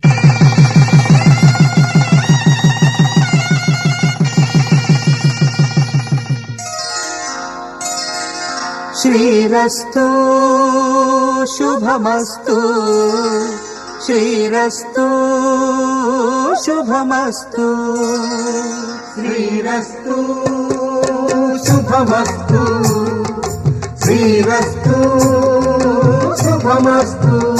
श्रीरस्तु शुभमस्तु। श्रीरस्तु शुभमस्तु। श्रीरस्तु शुभमस्तु।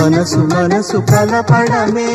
మనసు మనసు కలపడమే.